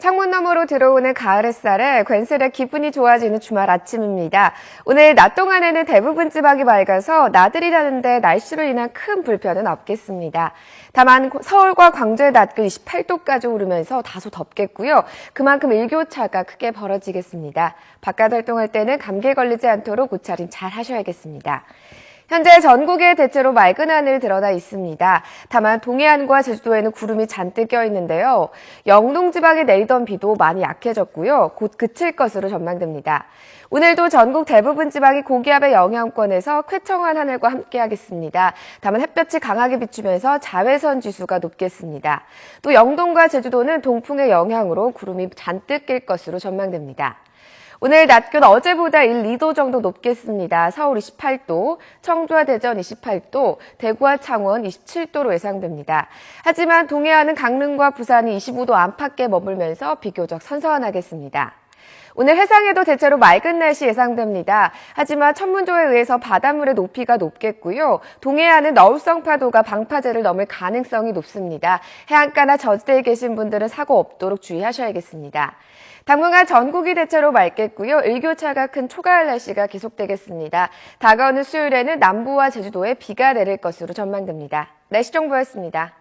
창문 너머로 들어오는 가을 햇살에 괜스레 기분이 좋아지는 주말 아침입니다. 오늘 낮 동안에는 대부분 지방이 맑아서 나들이 다는데 날씨로 인한 큰 불편은 없겠습니다. 다만 서울과 광주의 낮 기온 28도까지 오르면서 다소 덥겠고요. 그만큼 일교차가 크게 벌어지겠습니다. 바깥 활동할 때는 감기에 걸리지 않도록 옷차림 잘 하셔야겠습니다. 현재 전국에 대체로 맑은 하늘 드러나 있습니다. 다만 동해안과 제주도에는 구름이 잔뜩 껴 있는데요. 영동 지방에 내리던 비도 많이 약해졌고요. 곧 그칠 것으로 전망됩니다. 오늘도 전국 대부분 지방이 고기압의 영향권에서 쾌청한 하늘과 함께하겠습니다. 다만 햇볕이 강하게 비추면서 자외선 지수가 높겠습니다. 또 영동과 제주도는 동풍의 영향으로 구름이 잔뜩 낄 것으로 전망됩니다. 오늘 낮 기온 어제보다 1, 2도 정도 높겠습니다. 서울 28도, 청주와 대전 28도, 대구와 창원 27도로 예상됩니다. 하지만 동해안은 강릉과 부산이 25도 안팎에 머물면서 비교적 선선하겠습니다. 오늘 해상에도 대체로 맑은 날씨 예상됩니다. 하지만 천문조에 의해서 바닷물의 높이가 높겠고요. 동해안은 너울성 파도가 방파제를 넘을 가능성이 높습니다. 해안가나 저지대에 계신 분들은 사고 없도록 주의하셔야겠습니다. 당분간 전국이 대체로 맑겠고요. 일교차가 큰 초가을 날씨가 계속되겠습니다. 다가오는 수요일에는 남부와 제주도에 비가 내릴 것으로 전망됩니다. 날씨 정보였습니다.